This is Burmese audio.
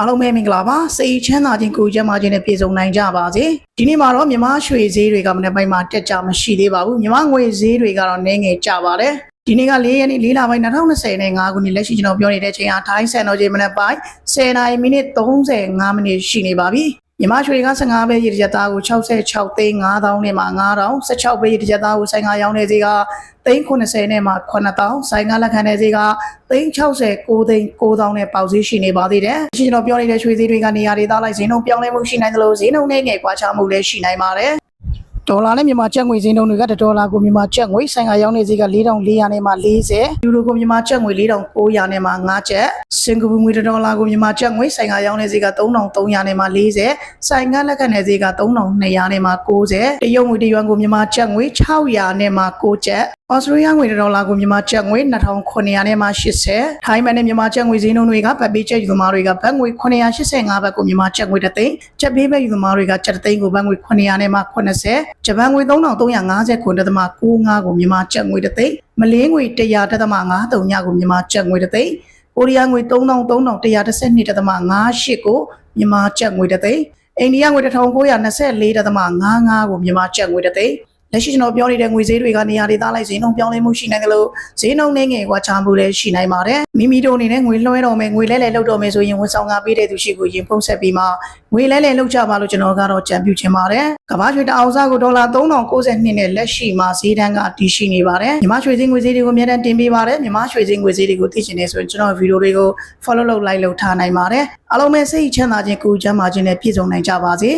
အားလုံးပဲမင်္ဂလာပါစိတ်ချမ်းသာခြင်းကိုယ်ကျန်းမာခြင်းနဲ့ပြည့်စုံနိုင်ကြပါစေဒီနေ့မှာတော့မြမရွှေဈေးတွေကမနေ့ပိုင်းမှာတက်ကြမရှိသေးပါဘူးမြမငွေဈေးတွေကတော့နည်းငယ်ကြပါတယ်ဒီနေ့က၄ရက်နေ့၄လပိုင်း2020နဲ့5ခုနှစ်လက်ရှိကျွန်တော်ပြောနေတဲ့ချိန်ဟာထိုင်းစံတော်ချိန်မနေ့ပိုင်း10နာရီမိနစ်35မိနစ်ရှိနေပါပြီ မြမရွှေက15ပဲရေတကြသားကို66သိန်း9000နဲ့မှ9000 16ပဲရေတကြသားကိုဆိုင်ကရောင်းနေသေးကသိန်း80နဲ့မှ9000ဆိုင်ကလက်ခံနေသေးကသိန်း60 9သိန်း9000နဲ့ပေါက်ဈေးရှိနေပါသေးတယ်။ရှိကျွန်တော်ပြောနေတဲ့ရွှေဈေးတွေကနေရာဒေသလိုက်ဈေးနှုန်းပြောင်းလဲမှုရှိနိုင်သလိုဈေးနှုန်းနဲ့ငယ်ကွာခြားမှုလည်းရှိနိုင်ပါတယ်။ ဒေါ်လာနဲ့မြန်မာကျပ်ငွေဈေးနှုန်းတွေကဒေါ်လာကိုမြန်မာကျပ်ငွေဆိုင်ကရောင်းနေဈေးက4400နဲ့မှ40ယူရိုကိုမြန်မာကျပ်ငွေ4900နဲ့မှ5ကျပ်စင်ကာပူငွေဒေါ်လာကိုမြန်မာကျပ်ငွေဆိုင်ကရောင်းနေဈေးက3300နဲ့မှ40ဆိုင်ကလက်ခံနေဈေးက3200နဲ့မှ90တရုတ်ငွေတရွမ်ကိုမြန်မာကျပ်ငွေ600နဲ့မှ9ကျပ်ဩစတြေးလျငွေဒေါ်လာကိုမြန်မာကျပ်ငွေ2900နဲ့မှ80ထိုင်းမန်နဲ့မြန်မာကျပ်ငွေဈေးနှုန်းတွေကဗတ်ပေးကျပ်ယူသမားတွေကဘတ်ငွေ985ဘတ်ကိုမြန်မာကျပ်ငွေတစ်သိန်းကျပ်ပေးဘတ်ယူသမားတွေကကျပ်တစ်သိန်းကိုဘတ်ငွေ900နဲ့မှ80ဂျပန်ငွေ3350ခုတသမ95ကိုမြန်မာကျပ်ငွေတစ်သိန်းမလေးငွေ100တသမ53ညကိုမြန်မာကျပ်ငွေတစ်သိန်းကိုရီးယားငွေ3312တသမ58ကိုမြန်မာကျပ်ငွေတစ်သိန်းအိန္ဒိယငွေ1924တသမ55ကိုမြန်မာကျပ်ငွေတစ်သိန်း လက်ရှိကျွန်တော်ပြောနေတဲ့ငွေဈေးတွေကနေရာဒေသလိုက်ဈေးနှုန်းပြောင်းလဲမှုရှိနိုင်တယ်လို့ဈေးနှုန်းနဲ့ငယ်ကွာခြားမှုလည်းရှိနိုင်ပါတယ်မိမိတို့အနေနဲ့ငွေလွှဲတော်မယ်ငွေလဲလဲလောက်တော်မယ်ဆိုရင်ဝန်ဆောင်ကားပေးတဲ့သူရှိကိုရင်ဖုံးဆက်ပြီးမှငွေလဲလဲလောက်ကြပါလို့ကျွန်တော်ကတော့ကြံပြုချင်ပါတယ်ကမ္ဘာရွှေတအောင်စားကိုဒေါ်လာ3092နဲ့လက်ရှိမှာဈေးတန်းကတည်ရှိနေပါတယ်မြမရွှေဈေးငွေဈေးတွေကိုအများတန်းတင်ပေးပါတယ်မြမရွှေဈေးငွေဈေးတွေကိုသိချင်နေဆိုရင်ကျွန်တော်ဗီဒီယိုတွေကို follow လုပ် like လုပ်ထားနိုင်ပါတယ်အားလုံးပဲစိတ်ချမ်းသာခြင်းကိုယ်ကျန်းမာခြင်းနဲ့ပြည့်စုံနိုင်ကြပါစေ